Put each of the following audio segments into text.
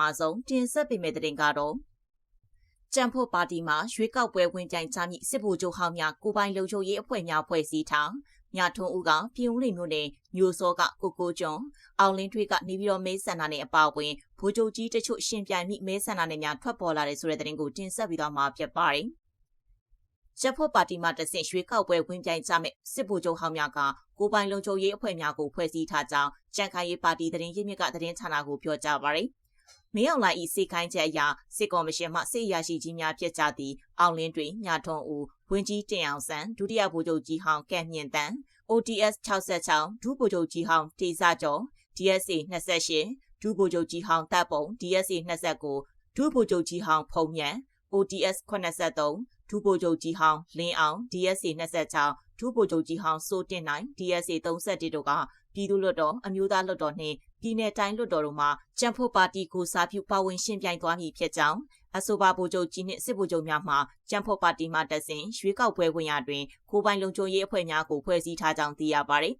မဆုံးတင်ဆက်ပေးမယ့်တဲ့တင်ကတော့ကြံဖို့ပါတီမှာရွေးကောက်ပွဲဝင်ပြိုင်ကြမည့်စစ်ဗိုလ်ချုပ်ဟောင်းများကိုပိုင်လုံခြုံရေးအဖွဲ့များဖွဲ့စည်းထားမြထွန်းဦးကပြည်ဦးလိမျိုးနဲ့မျိုးစောကကိုကိုကျွန်းအောင်လင်းထွေးကနေပြီးတော့မဲဆန္ဒနဲ့အပါအဝင်ဗိုလ်ချုပ်ကြီးတချို့ရှင်ပြိုင်မိမဲဆန္ဒနဲ့များထွက်ပေါ်လာတဲ့ဆိုတဲ့သတင်းကိုတင်ဆက်ပြီးတော့မှာဖြစ်ပါတယ်။ချက်ဖို့ပါတီမှတဆင့်ရွှေကောက်ပွဲဝင်ပြိုင်ကြမဲ့စစ်ဗိုလ်ချုပ်ဟောင်းများကကိုပိုင်လုံခြုံရေးအဖွဲ့များကိုဖွဲ့စည်းထားကြောင်းကြံခိုင်ရေးပါတီသတင်းရင်းမြစ်ကသတင်းဌာနကိုပြောကြားပါရယ်။ မင်းအောင်လှိုင်ဤစေခိုင်းချက်အရစစ်ကော်မရှင်မှစစ်ရရှိကြီးများဖြစ်ကြသည့်အောင်လင်းတွင်ညထွန်းဦးဝင်းကြီးတင်အောင်ဆန်းဒုတိယဗိုလ်ချုပ်ကြီးဟောင်းကဲ့မြင့်တန်း ODS 66ဒုဗိုလ်ချုပ်ကြီးဟောင်းတေစာကျော် DSA 28ဒုဗိုလ်ချုပ်ကြီးဟောင်းတပ်ပုံ DSA 29ဒုဗိုလ်ချုပ်ကြီးဟောင်းဖုံမြန် ODS 83ဒုဗိုလ်ချုပ်ကြီးဟောင်းလင်းအောင် DSA 26ဒုဗိုလ်ချုပ်ကြီးဟောင်းစိုးတင်နိုင် DSA 31တို့ကပြည်သူ့လွှတ်တော်အမျိုးသားလွှတ်တော်နှင့်ပြည်내တိုင်းလွှတ်တော်တို့မှကြံဖို့ပါတီကိုစားပြုပါဝင်ရှင်ပြိုင်သွားမည်ဖြစ်ကြောင်းအဆိုပါဗိုလ်ချုပ်ကြီးနှင့်စစ်ဗိုလ်ချုပ်များမှကြံဖို့ပါတီမှတဆင်ရွေးကောက်ပွဲဝင်ရာတွင်ကိုပိုင်လုံခြုံရေးအဖွဲ့များကိုဖွဲ့စည်းထားကြောင်းသိရပါသည်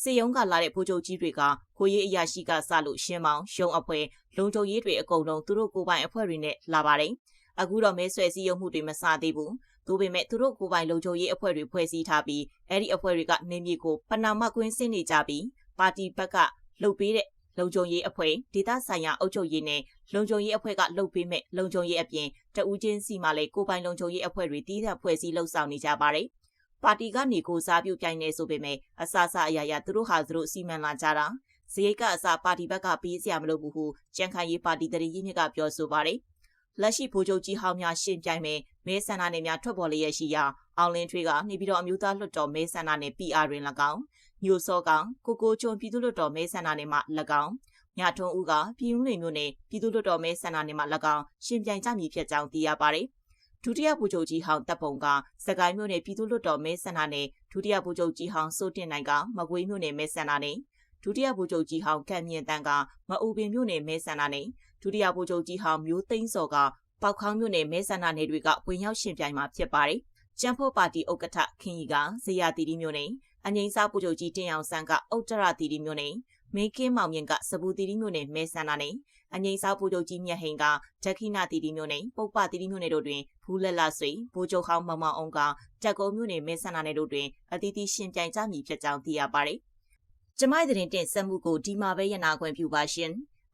စေယုံကလာတဲ့ဗိုလ်ချုပ်ကြီးတွေကကိုရေးအရာရှိကစလို့ရှင်းမောင်ရုံအဖွဲ့လုံခြုံရေးတွေအကုန်လုံးသူတို့ကိုပိုင်အဖွဲ့တွေနဲ့လာပါတယ်အခုတော့မဲဆွယ်စည်းရုံးမှုတွေမစသေးဘူး။ဒါပေမဲ့သူတို့ကိုယ်ပိုင်လုံခြုံရေးအဖွဲ့တွေဖွဲ့စည်းထားပြီးအဲ့ဒီအဖွဲ့တွေကနေမြေကိုပနာမကွင်းဆင်းနေကြပြီးပါတီဘက်ကလှုပ်ပေးတဲ့ လုံခြုံရေးအဖွဲ့ဒေသဆိုင်ရာအုပ်ချုပ်ရေးနဲ့လုံခြုံရေးအဖွဲ့ကလှုပ်ပေးမဲ့လုံခြုံရေးအပြင်တဦးချင်းစီမှလည်းကိုပိုင်လုံခြုံရေးအဖွဲ့တွေတည်တဲ့ဖွဲ့စည်းလှုပ်ဆောင်နေကြပါတယ်။ပါတီကနေကိုစားပြုပြိုင်နေဆိုပေမဲ့အစအစအရာရာသူတို့ဟာသူတို့စီမံလာကြတာဇရိတ်ကအစပါတီဘက်ကပေးစရာမလိုဘူးဟုကြံခိုင်ရေးပါတီတရီကြီးမြစ်ကပြောဆိုပါတယ်။ လက်ရှိဗိုလ်ချုပ်ကြီးဟောင်းများရှင်းပြိုင်မဲ့မဲဆန္ဒနယ်များထွက်ပေါ်လျက်ရှိရာအောင်လင်းထွေးကနေပြီးတော့အမျိုးသားလွှတ်တော်မဲဆန္ဒနယ် PR တွင်၎င်းညိုစောကောင်ကိုကိုချုံပြည်သူ့လွှတ်တော်မဲဆန္ဒနယ်မှ၎င်းမြထွန်းဦးကပြည်ဦးလင်မြို့နယ်ပြည်သူ့လွှတ်တော်မဲဆန္ဒနယ်မှ၎င်းရှင်ပြိုင်ကြမည်ဖြစ်ကြောင်းသိရပါတယ်။ဒုတိယဗိုလ်ချုပ်ကြီးဟောင်းတပ်ပုံကစကိုင်းမြို့နယ်ပြည်သူ့လွှတ်တော်မဲဆန္ဒနယ်ဒုတိယဗိုလ်ချုပ်ကြီးဟောင်းစိုးတင်နိုင်ကမကွေးမြို့နယ်မဲဆန္ဒနယ်ဒုတိယဗိုလ်ချုပ်ကြီးဟောင်းကံမြင့်တန်းကမအူပင်မြို့နယ်မဲဆန္ဒနယ် ဒုတိယဗိုလ်ချုပ်ကြီးဟောင်းမျိုးသိန်းစော်ကပောက်ခေါင်းမြို့နယ်မဲဆန္ဒနယ်တွေကဝင်ရောက်ရှင်ပြိုင်မှာဖြစ်ပါတယ်။ကျန်းဖို့ပါတီဥက္ကဋ္ဌခင်ကြီးကဇေယျတီတီမြို့နယ်အငိမ့်စားပူချုပ်ကြီးတင်အောင်ဆန်းကဥတ္တရတီတီမြို့နယ်မင်းကင်းမောင်မြင့်ကစပူတီတီမြို့နယ်မဲဆန္ဒနယ်အငိမ့်စားပူချုပ်ကြီးမြတ်ဟိန်ကဂျက်ခိနာတီတီမြို့နယ်ပုပ္ပတီတီမြို့နယ်တို့တွင်ဘူးလက်လာဆွေဘိုးချုပ်ဟောင်းမောင်မောင်အောင်ကတက်ကုန်းမြို့နယ်မဲဆန္ဒနယ်တို့တွင်အတီးတီးရှင်ပြိုင်ကြမည်ဖြစ်ကြောင်းသိရပါတယ်။ကျမရဲ့တင်တင်ဆက်မှုကိုဒီမှာပဲရနာခွင့်ပြုပါရှင်။